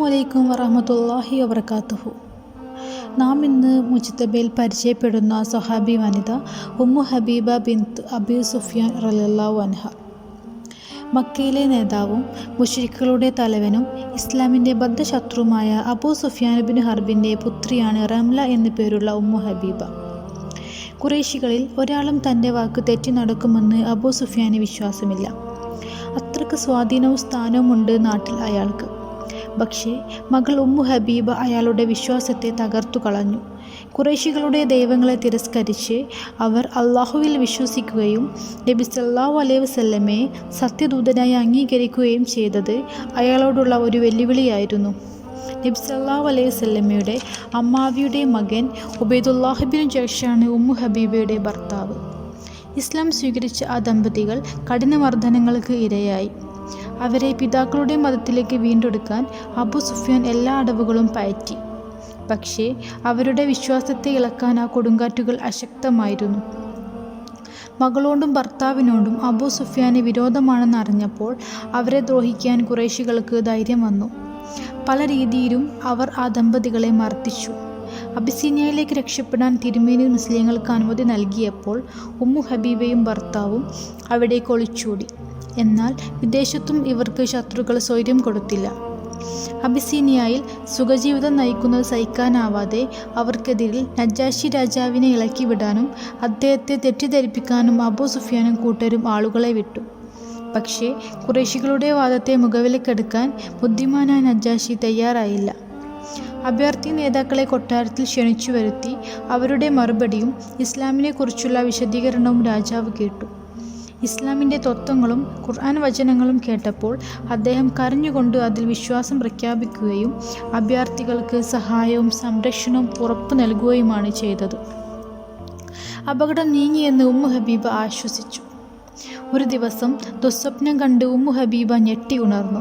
അസ്സലാമു അലൈക്കും വറഹമത്തല്ലാഹി വബർക്കാത്തുഹു നാം ഇന്ന് മുജിത്തബയിൽ പരിചയപ്പെടുന്ന സൊഹാബി വനിത ഉമ്മു ഹബീബ ബിന്ത് അബി സുഫിയാൻ റലല്ലാ വൻഹ മക്കയിലെ നേതാവും മുഷരിക്കുകളുടെ തലവനും ഇസ്ലാമിന്റെ ബദ്ധശത്രുവുമായ അബൂ സുഫിയാൻ ബിൻ ഹർബിന്റെ പുത്രിയാണ് റംല എന്നു പേരുള്ള ഉമ്മു ഹബീബ. കുറേശികളിൽ ഒരാളും തന്റെ വാക്ക് തെറ്റി നടക്കുമെന്ന് അബൂ സുഫിയാന് വിശ്വാസമില്ല. അത്രയ്ക്ക് സ്വാധീനവും സ്ഥാനവുമുണ്ട് നാട്ടിൽ അയാൾക്ക്. പക്ഷേ മകൾ ഉമ്മു ഹബീബ് അയാളുടെ വിശ്വാസത്തെ തകർത്തു കളഞ്ഞു കുറേശികളുടെ ദൈവങ്ങളെ തിരസ്കരിച്ച് അവർ അള്ളാഹുവിൽ വിശ്വസിക്കുകയും നബി സല്ലാഹു അലൈഹി വസല്ലമയെ സത്യദൂതനായി അംഗീകരിക്കുകയും ചെയ്തത് അയാളോടുള്ള ഒരു വെല്ലുവിളിയായിരുന്നു. നബി സല്ലാഹു അലൈഹി വസല്ലമയുടെ അമ്മാവിയുടെ മകൻ ഉബൈദുല്ലാഹിബിൻ ജഷാണ് ഉമ്മു ഹബീബയുടെ ഭർത്താവ്. ഇസ്ലാം സ്വീകരിച്ച ആ ദമ്പതികൾ കഠിനമർദ്ദനങ്ങൾക്ക് ഇരയായി. അവരെ പിതാക്കളുടെ മതത്തിലേക്ക് വീണ്ടെടുക്കാൻ അബു സുഫിയാൻ എല്ലാ അടവുകളും പയറ്റി. പക്ഷേ അവരുടെ വിശ്വാസത്തെ ഇളക്കാൻ ആ കൊടുങ്കാറ്റുകൾ അശക്തമായിരുന്നു. മകളോടും ഭർത്താവിനോടും അബു സുഫിയാന് വിരോധമാണെന്ന് അറിഞ്ഞപ്പോൾ അവരെ ദ്രോഹിക്കാൻ കുറേശികൾക്ക് ധൈര്യം വന്നു. പല രീതിയിലും അവർ ആ ദമ്പതികളെ മർദ്ദിച്ചു. അബിസീനിയയിലേക്ക് രക്ഷപ്പെടാൻ തിരുമേനി മുസ്ലിങ്ങൾക്ക് അനുമതി നൽകിയപ്പോൾ ഉമ്മു ഹബീബയും ഭർത്താവും അവിടേക്ക് ഒളിച്ചോടി. എന്നാൽ വിദേശത്തും ഇവർക്ക് ശത്രുക്കൾ സ്വൈര്യം കൊടുത്തില്ല. അബിസീനിയയിൽ സുഖജീവിതം നയിക്കുന്നത് സഹിക്കാനാവാതെ അവർക്കെതിരിൽ നജാഷി രാജാവിനെ ഇളക്കി വിടാനും അദ്ദേഹത്തെ തെറ്റിദ്ധരിപ്പിക്കാനും അബു സുഫിയാനും കൂട്ടരും ആളുകളെ വിട്ടു. പക്ഷേ കുറേശികളുടെ വാദത്തെ മുഖവിലക്കെടുക്കാൻ ബുദ്ധിമാനായ നജാഷി തയ്യാറായില്ല. അഭ്യർത്ഥി നേതാക്കളെ കൊട്ടാരത്തിൽ ക്ഷണിച്ചു വരുത്തി അവരുടെ മറുപടിയും ഇസ്ലാമിനെക്കുറിച്ചുള്ള വിശദീകരണവും രാജാവ് കേട്ടു. ഇസ്ലാമിന്റെ തത്വങ്ങളും ഖുർആൻ വചനങ്ങളും കേട്ടപ്പോൾ അദ്ദേഹം കരഞ്ഞുകൊണ്ട് അതിൽ വിശ്വാസം പ്രഖ്യാപിക്കുകയും അഭ്യർത്ഥികൾക്ക് സഹായവും സംരക്ഷണവും ഉറപ്പു നൽകുകയുമാണ് ചെയ്തത്. അപകടം നീങ്ങിയെന്ന് ഉമ്മു ഹബീബ ആശ്വസിച്ചു. ഒരു ദിവസം ദുസ്വപ്നം കണ്ട് ഉമ്മു ഹബീബ ഞെട്ടി ഉണർന്നു.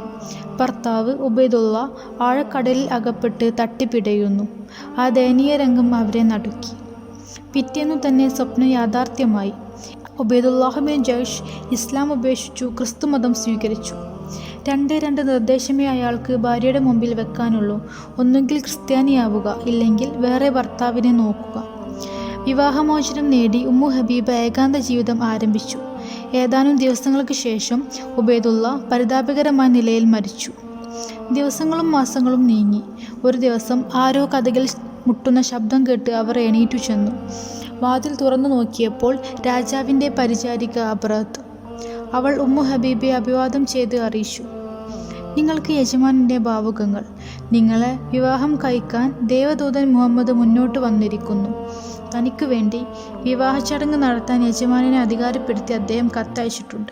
ഭർത്താവ് ഉബൈദുള്ള ആഴക്കടലിൽ അകപ്പെട്ട് തട്ടിപ്പിടയുന്നു. ആ ദയനീയ രംഗം അവരെ നടുക്കി. പിറ്റേന്നു തന്നെ സ്വപ്നം യാഥാർത്ഥ്യമായി. ഉബൈദുല്ലാഹുബിൻ ജയ്ഷ് ഇസ്ലാം ഉപേക്ഷിച്ചു ക്രിസ്തുമതം സ്വീകരിച്ചു. രണ്ട് രണ്ട് നിർദ്ദേശമേ അയാൾക്ക് ഭാര്യയുടെ മുമ്പിൽ വെക്കാനുള്ളൂ. ഒന്നുകിൽ ക്രിസ്ത്യാനിയാവുക ഇല്ലെങ്കിൽ വേറെ ഭർത്താവിനെ നോക്കുക. വിവാഹമോചനം നേടി ഉമ്മു ഹബീബ് ഏകാന്ത ജീവിതം ആരംഭിച്ചു. ഏതാനും ദിവസങ്ങൾക്ക് ശേഷം ഉബൈദുള്ള പരിതാപകരമായ നിലയിൽ മരിച്ചു. ദിവസങ്ങളും മാസങ്ങളും നീങ്ങി. ഒരു ദിവസം ആരോ കഥകൾ മുട്ടുന്ന ശബ്ദം കേട്ട് അവർ എണീറ്റു ചെന്നു. വാതിൽ തുറന്നു നോക്കിയപ്പോൾ രാജാവിന്റെ പരിചാരിക അബ്രത്ത്. അവൾ ഉമ്മു ഹബീബെ അഭിവാദം ചെയ്ത് അറിയിച്ചു. നിങ്ങൾക്ക് യജമാനന്റെ ഭാവുകങ്ങൾ. നിങ്ങളെ വിവാഹം കഴിക്കാൻ ദേവദൂതൻ മുഹമ്മദ് മുന്നോട്ട് വന്നിരിക്കുന്നു. തനിക്ക് വേണ്ടി വിവാഹ ചടങ്ങ് നടത്താൻ യജമാനെ അധികാരപ്പെടുത്തി അദ്ദേഹം കത്തയച്ചിട്ടുണ്ട്.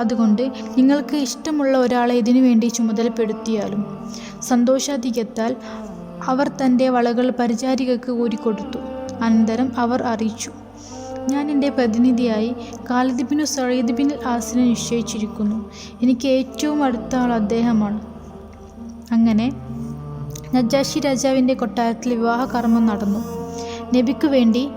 അതുകൊണ്ട് നിങ്ങൾക്ക് ഇഷ്ടമുള്ള ഒരാളെ ഇതിനു വേണ്ടി ചുമതലപ്പെടുത്തിയാലും സന്തോഷാധികത്താൽ അവർ തന്റെ വളകൾ പരിചാരികക്ക് ഊരിക്കൊടുത്തു. അനന്തരം അവർ അറിയിച്ചു. ഞാൻ എന്റെ പ്രതിനിധിയായി ഖാലിദ് ബിനു സയ്യിദ് ബിൻ ആസിനെ നിശ്ചയിച്ചിരിക്കുന്നു. എനിക്ക് ഏറ്റവും അടുത്ത ആൾ അദ്ദേഹമാണ്. അങ്ങനെ നജാഷി രാജാവിന്റെ കൊട്ടാരത്തിൽ വിവാഹ കർമ്മം നടന്നു. നബിക്ക് വേണ്ടി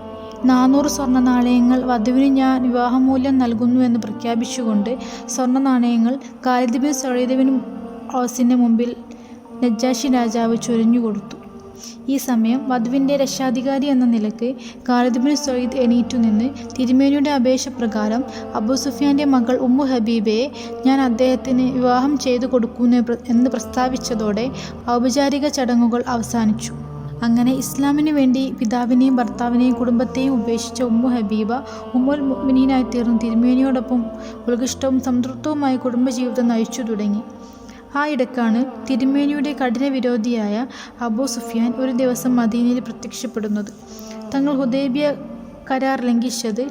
നാനൂറ് സ്വർണ നാണയങ്ങൾ വധുവിന് ഞാൻ വിവാഹമൂല്യം നൽകുന്നു എന്ന് പ്രഖ്യാപിച്ചുകൊണ്ട് സ്വർണ നാണയങ്ങൾ ഖാലിദ് ബിൻ സയ്യിദ് ബിൻ ഓസിന്റെ മുമ്പിൽ നജാഷി രാജാവ് ചൊരിഞ്ഞു കൊടുത്തു ഈ സമയം വധുവിന്റെ രക്ഷാധികാരി എന്ന നിലയ്ക്ക് ഖാലിദ്ബിൻ സൊയ്ദ് എണീറ്റു നിന്ന് തിരുമേനിയുടെ അപേക്ഷ പ്രകാരം അബു സുഫിയാന്റെ മകൾ ഉമ്മു ഹബീബയെ ഞാൻ അദ്ദേഹത്തിന് വിവാഹം ചെയ്തു കൊടുക്കുന്നു എന്ന് പ്രസ്താവിച്ചതോടെ ഔപചാരിക ചടങ്ങുകൾ അവസാനിച്ചു. അങ്ങനെ ഇസ്ലാമിനു വേണ്ടി പിതാവിനെയും ഭർത്താവിനെയും കുടുംബത്തെയും ഉപേക്ഷിച്ച ഉമ്മു ഹബീബ ഉമ്മുൽ മുഅ്മിനീനായി തീർന്നു തിരുമേനിയോടൊപ്പം ഉൽകൃഷ്ടവും സംതൃപ്തവുമായ കുടുംബജീവിതം നയിച്ചു തുടങ്ങി. ആ ഇടക്കാണ് തിരുമേനിയുടെ കഠിന വിരോധിയായ അബൂ സുഫിയാൻ ഒരു ദിവസം മദീനയിൽ പ്രത്യക്ഷപ്പെടുന്നത്. തങ്ങൾ ഹുദൈബിയ കരാർ ലംഘിച്ചത്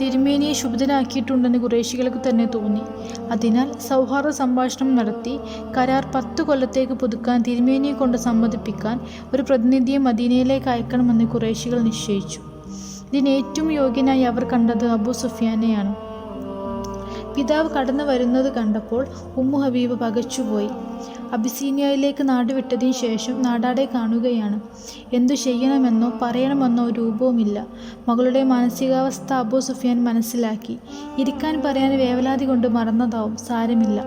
തിരുമേനിയെ ശുഭിതനാക്കിയിട്ടുണ്ടെന്ന് കുറേശികൾക്ക് തന്നെ തോന്നി. അതിനാൽ സൗഹാർദ്ദ സംഭാഷണം നടത്തി കരാർ പത്ത് കൊല്ലത്തേക്ക് പുതുക്കാൻ തിരുമേനിയെ കൊണ്ട് സമ്മതിപ്പിക്കാൻ ഒരു പ്രതിനിധിയെ മദീനയിലേക്ക് അയക്കണമെന്ന് കുറേശികൾ നിശ്ചയിച്ചു. ഇതിന് ഏറ്റവും യോഗ്യനായി അവർ കണ്ടത് അബൂ സുഫിയാനെയാണ്. പിതാവ് കടന്നു വരുന്നത് കണ്ടപ്പോൾ ഉമ്മു ഹബീബ് പകച്ചുപോയി. അബിസീനിയയിലേക്ക് നാടുവിട്ടതിന് ശേഷം നാടാടെ കാണുകയാണ്. എന്തു ചെയ്യണമെന്നോ പറയണമെന്നോ രൂപവുമില്ല. മകളുടെ മാനസികാവസ്ഥ അബൂ സുഫിയാൻ മനസ്സിലാക്കി. ഇരിക്കാൻ പറയാൻ വേവലാതി കൊണ്ട് മറന്നതാവും സാരമില്ല.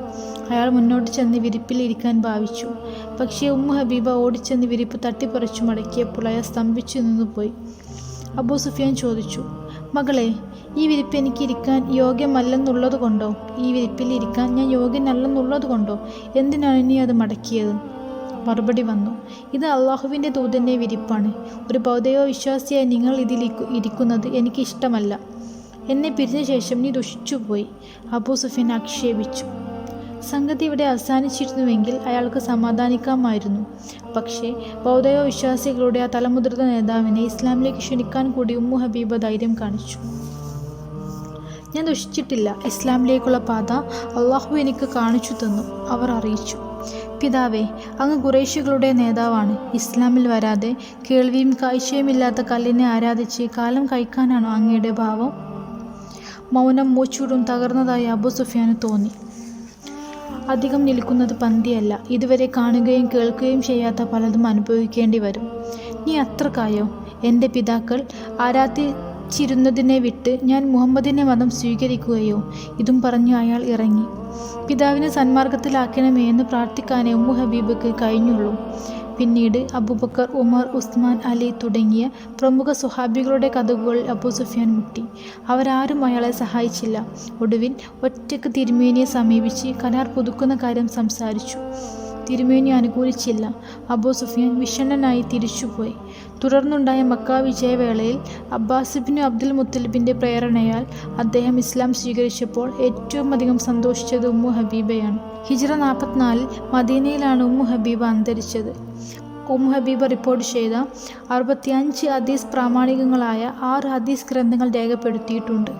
അയാൾ മുന്നോട്ട് ചെന്ന് വിരിപ്പിൽ ഇരിക്കാൻ ഭാവിച്ചു. പക്ഷേ ഉമ്മു ഹബീബ ഓടിച്ചെന്ന് വിരിപ്പ് തട്ടിപ്പറിച്ചു മടക്കിയപ്പോൾ അയാൾ സ്തംഭിച്ചു നിന്നുപോയി. അബൂ സുഫിയാൻ ചോദിച്ചു മകളെ ഈ വിരിപ്പ് എനിക്ക് ഇരിക്കാൻ യോഗ്യമല്ലെന്നുള്ളത് കൊണ്ടോ? ഈ വിരിപ്പിൽ ഇരിക്കാൻ ഞാൻ യോഗ്യനല്ലെന്നുള്ളത് കൊണ്ടോ? എന്തിനാണ് ഇനി അത് മടക്കിയത്? മറുപടി വന്നു. ഇത് അള്ളാഹുവിന്റെ ദൂതന്റെ വിരിപ്പാണ്. ഒരു ഭൗതിക വിശ്വാസിയായി നിങ്ങൾ ഇതിൽ ഇരിക്കുന്നത് എനിക്ക് ഇഷ്ടമല്ല എന്നെ പിരിഞ്ഞ ശേഷം നീ ദുഷിച്ചുപോയി. അബൂ സുഫിൻ ആക്ഷേപിച്ചു. സംഗതി ഇവിടെ അവസാനിച്ചിരുന്നുവെങ്കിൽ അയാൾക്ക് സമാധാനിക്കാമായിരുന്നു. പക്ഷേ ബൗദ്ധയോ വിശ്വാസികളുടെ ആ തലമുതിർന്ന നേതാവിനെ ഇസ്ലാമിലേക്ക് ക്ഷണിക്കാൻ കൂടി ഉമ്മു ഹബീബ ധൈര്യം കാണിച്ചു. ഞാൻ ദുഷിച്ചിട്ടില്ല. ഇസ്ലാമിലേക്കുള്ള പാത അള്ളാഹു എനിക്ക് കാണിച്ചു തന്നു. അവർ അറിയിച്ചു. പിതാവേ അങ്ങ് കുറേശികളുടെ നേതാവാണ്. ഇസ്ലാമിൽ വരാതെ കേൾവിയും കാഴ്ചയുമില്ലാത്ത കല്ലിനെ ആരാധിച്ച് കാലം കഴിക്കാനാണോ അങ്ങയുടെ ഭാവം? മൗനം മൂച്ചൂടും തകർന്നതായി അബു സുഫിയാന് തോന്നി. അധികം നിൽക്കുന്നത് പന്തിയല്ല. ഇതുവരെ കാണുകയും കേൾക്കുകയും ചെയ്യാത്ത പലതും അനുഭവിക്കേണ്ടി വരും. നീ അത്രക്കായോ? എന്റെ പിതാക്കൾ ആരാധിച്ചിരുന്നതിനെ വിട്ട് ഞാൻ മുഹമ്മദിനെ മതം സ്വീകരിക്കുകയോ? ഇതും പറഞ്ഞു അയാൾ ഇറങ്ങി. പിതാവിനെ സന്മാർഗത്തിലാക്കണമേ എന്ന് പ്രാർത്ഥിക്കാനേ ഉമ്മു ഹബീബക്ക് കഴിഞ്ഞുള്ളൂ. പിന്നീട് അബൂബക്കർ ഉമർ ഉസ്മാൻ അലി തുടങ്ങിയ പ്രമുഖ സുഹാബികളുടെ കഥകൾ അബൂ സുഫിയാൻ മുട്ടി. അവരാരും അയാളെ സഹായിച്ചില്ല. ഒടുവിൽ ഒറ്റയ്ക്ക് തിരുമേനിയെ സമീപിച്ച് കരാർ പുതുക്കുന്ന കാര്യം സംസാരിച്ചു. തിരുമേനി അനുകൂലിച്ചില്ല. അബൂ സുഫിയാൻ വിഷണ്ണനായി തിരിച്ചുപോയി. തുടർന്നുണ്ടായ മക്ക വിജയവേളയിൽ അബ്ബാസിബിന് അബ്ദുൽ മുത്തലിബിന്റെ പ്രേരണയാൽ അദ്ദേഹം ഇസ്ലാം സ്വീകരിച്ചപ്പോൾ ഏറ്റവും അധികം സന്തോഷിച്ചത് ഉമ്മു ഹബീബയാണ്. ഹിജ്റ നാൽപ്പത്തിനാലിൽ മദീനയിലാണ് ഉമ്മു ഹബീബ അന്തരിച്ചത്. ഉമ്മു ഹബീബ റിപ്പോർട്ട് ചെയ്ത അറുപത്തിയഞ്ച് ഹദീസ് പ്രാമാണികങ്ങളായ ആറ് ഹദീസ് ഗ്രന്ഥങ്ങൾ രേഖപ്പെടുത്തിയിട്ടുണ്ട്.